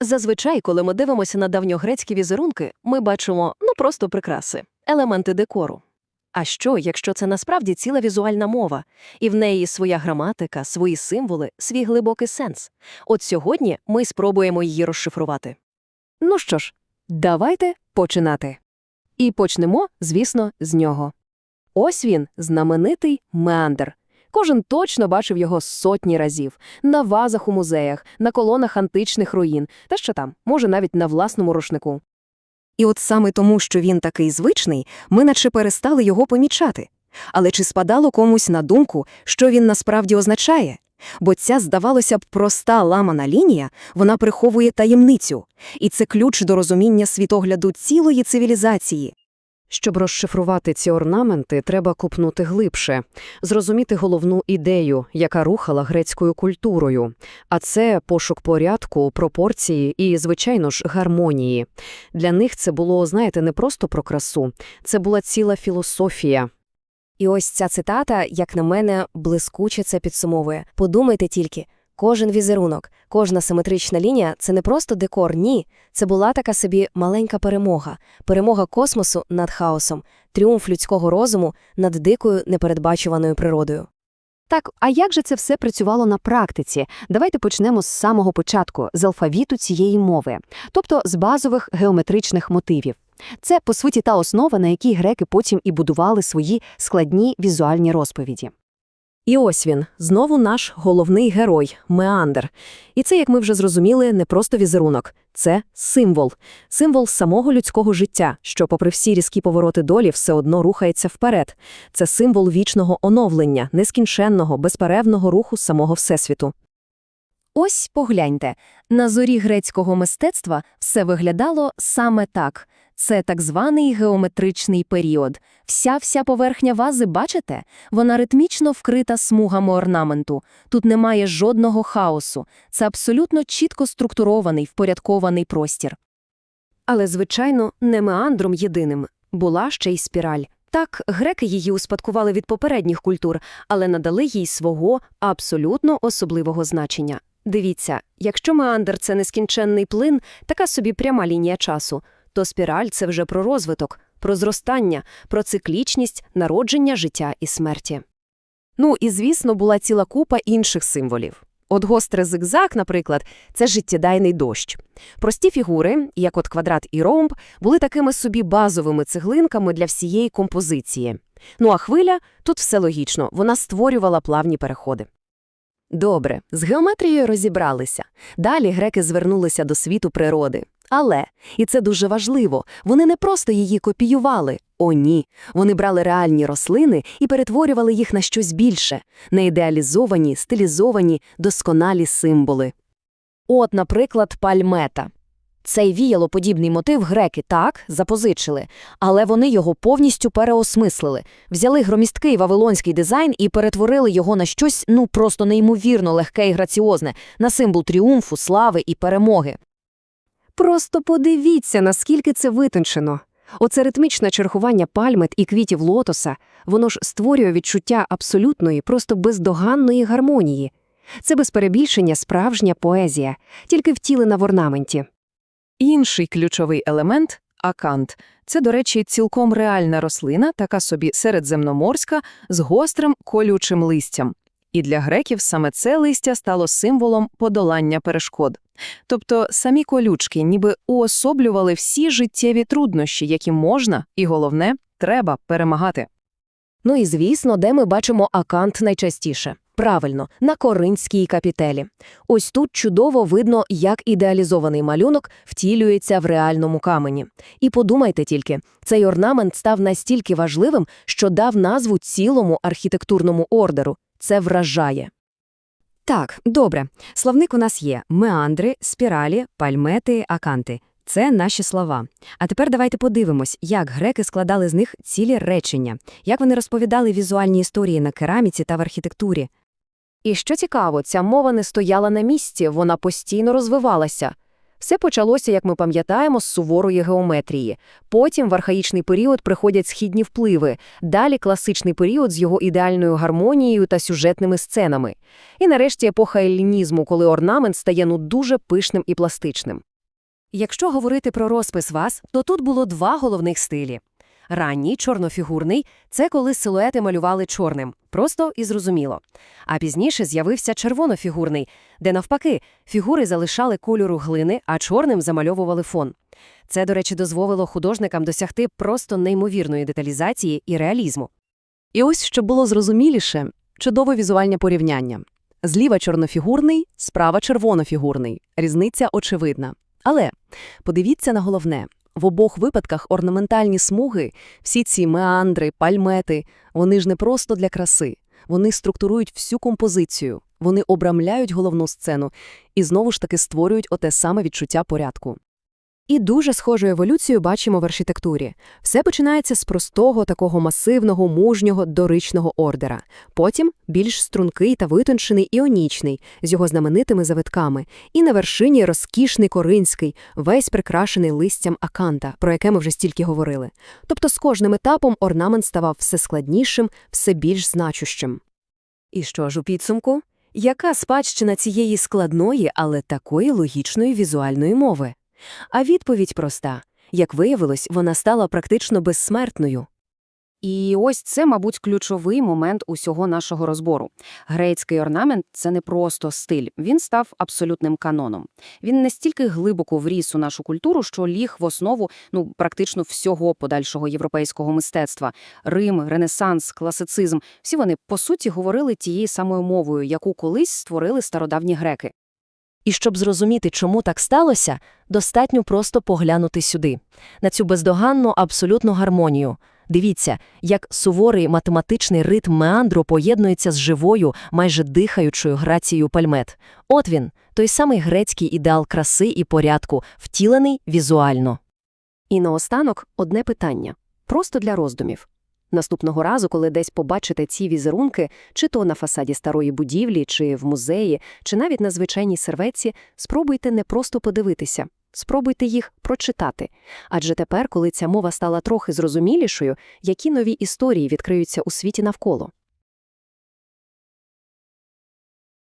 Зазвичай, коли ми дивимося на давньогрецькі візерунки, ми бачимо ну просто прикраси, елементи декору. А що, якщо це насправді ціла візуальна мова, і в неї своя граматика, свої символи, свій глибокий сенс? От сьогодні ми спробуємо її розшифрувати. Ну що ж, давайте починати. І почнемо, звісно, з нього. Ось він, знаменитий меандр. Кожен точно бачив його сотні разів на вазах у музеях, на колонах античних руїн, та що там, може, навіть на власному рушнику. І от саме тому, що він такий звичний, ми наче перестали його помічати. Але чи спадало комусь на думку, що він насправді означає? Бо ця, здавалося б, проста ламана лінія, вона приховує таємницю, і це ключ до розуміння світогляду цілої цивілізації. Щоб розшифрувати ці орнаменти, треба купнути глибше, зрозуміти головну ідею, яка рухала грецькою культурою. А це пошук порядку, пропорції і, звичайно ж, гармонії. Для них це було, знаєте, не просто про красу, це була ціла філософія. І ось ця цитата, як на мене, блискуче це підсумовує. Подумайте тільки, кожен візерунок, кожна симетрична лінія це не просто декор, ні. Це була така собі маленька перемога, перемога космосу над хаосом, тріумф людського розуму над дикою непередбачуваною природою. Так, а як же це все працювало на практиці? Давайте почнемо з самого початку, з алфавіту цієї мови, тобто з базових геометричних мотивів. Це, по суті, та основа, на якій греки потім і будували свої складні візуальні розповіді. І ось він, знову наш головний герой Меандр. І це, як ми вже зрозуміли, не просто візерунок, це символ. Символ самого людського життя, що, попри всі різкі повороти долі, все одно рухається вперед. Це символ вічного оновлення, нескінченного, безперервного руху самого Всесвіту. Ось погляньте, на зорі грецького мистецтва все виглядало саме так. Це так званий геометричний період. Вся-вся поверхня вази, бачите? Вона ритмічно вкрита смугами орнаменту. Тут немає жодного хаосу. Це абсолютно чітко структурований, впорядкований простір. Але, звичайно, не меандром єдиним. Була ще й спіраль. Так, греки її успадкували від попередніх культур, але надали їй свого абсолютно особливого значення. Дивіться, якщо меандр – це нескінченний плин, така собі пряма лінія часу, то спіраль – це вже про розвиток, про зростання, про циклічність, народження, життя і смерті. Ну і, звісно, була ціла купа інших символів. От гострий зигзаг, наприклад, це життєдайний дощ. Прості фігури, як от квадрат і ромб, були такими собі базовими цеглинками для всієї композиції. Ну а хвиля – тут все логічно, вона створювала плавні переходи. Добре, з геометрією розібралися. Далі греки звернулися до світу природи. Але, і це дуже важливо, вони не просто її копіювали. О, ні. Вони брали реальні рослини і перетворювали їх на щось більше, на ідеалізовані, стилізовані, досконалі символи. От, наприклад, пальмета. Цей віялоподібний мотив греки так запозичили, але вони його повністю переосмислили, взяли громісткий вавилонський дизайн і перетворили його на щось ну просто неймовірно легке і граціозне, на символ тріумфу, слави і перемоги. Просто подивіться, наскільки це витончено. Оце ритмічне чергування пальмет і квітів лотоса, воно ж створює відчуття абсолютної, просто бездоганної гармонії. Це без перебільшення справжня поезія, тільки втілена в орнаменті. Інший ключовий елемент акант. Це, до речі, цілком реальна рослина, така собі середземноморська, з гострим колючим листям. І для греків саме це листя стало символом подолання перешкод. Тобто самі колючки ніби уособлювали всі життєві труднощі, які можна, і головне, треба перемагати. Ну і звісно, де ми бачимо акант найчастіше. Правильно, на коринській капітелі. Ось тут чудово видно, як ідеалізований малюнок втілюється в реальному камені. І подумайте тільки, цей орнамент став настільки важливим, що дав назву цілому архітектурному ордеру. Це вражає. Так, добре. Словник у нас є меандри, спіралі, пальмети, аканти. Це наші слова. А тепер давайте подивимось, як греки складали з них цілі речення, як вони розповідали візуальні історії на кераміці та в архітектурі. І що цікаво, ця мова не стояла на місці, вона постійно розвивалася. Все почалося, як ми пам'ятаємо, з суворої геометрії. Потім в архаїчний період приходять східні впливи, далі класичний період з його ідеальною гармонією та сюжетними сценами. І нарешті епоха еллінізму, коли орнамент стає ну дуже пишним і пластичним. Якщо говорити про розпис вас, то тут було два головних стилі. Ранній, чорнофігурний – це коли силуети малювали чорним, просто і зрозуміло. А пізніше з'явився червонофігурний, де навпаки фігури залишали кольору глини, а чорним замальовували фон. Це, до речі, дозволило художникам досягти просто неймовірної деталізації і реалізму. І ось, щоб було зрозуміліше, чудове візуальне порівняння. Зліва чорнофігурний, справа червонофігурний. Різниця очевидна. Але подивіться на головне. В обох випадках орнаментальні смуги, всі ці меандри, пальмети, вони ж не просто для краси. Вони структурують всю композицію, вони обрамляють головну сцену і знову ж таки створюють оте саме відчуття порядку. І дуже схожу еволюцію бачимо в архітектурі. Все починається з простого, такого масивного, мужнього, доричного ордера. Потім більш стрункий та витончений іонічний, з його знаменитими завитками. І на вершині розкішний коринський, весь прикрашений листям аканта, про яке ми вже стільки говорили. Тобто з кожним етапом орнамент ставав все складнішим, все більш значущим. І що ж у підсумку? Яка спадщина цієї складної, але такої логічної візуальної мови? А відповідь проста. Як виявилось, вона стала практично безсмертною. І ось це, мабуть, ключовий момент усього нашого розбору. Грецький орнамент – це не просто стиль, він став абсолютним каноном. Він настільки глибоко вріс у нашу культуру, що ліг в основу ну, практично всього подальшого європейського мистецтва. Рим, Ренесанс, класицизм – всі вони, по суті, говорили тією самою мовою, яку колись створили стародавні греки. І щоб зрозуміти, чому так сталося, достатньо просто поглянути сюди, на цю бездоганну абсолютну гармонію. Дивіться, як суворий математичний ритм меандру поєднується з живою, майже дихаючою грацією пальмет. От він, той самий грецький ідеал краси і порядку, втілений візуально. І наостанок одне питання, просто для роздумів. Наступного разу, коли десь побачите ці візерунки, чи то на фасаді старої будівлі, чи в музеї, чи навіть на звичайній серветці, спробуйте не просто подивитися, спробуйте їх прочитати. Адже тепер, коли ця мова стала трохи зрозумілішою, які нові історії відкриються у світі навколо.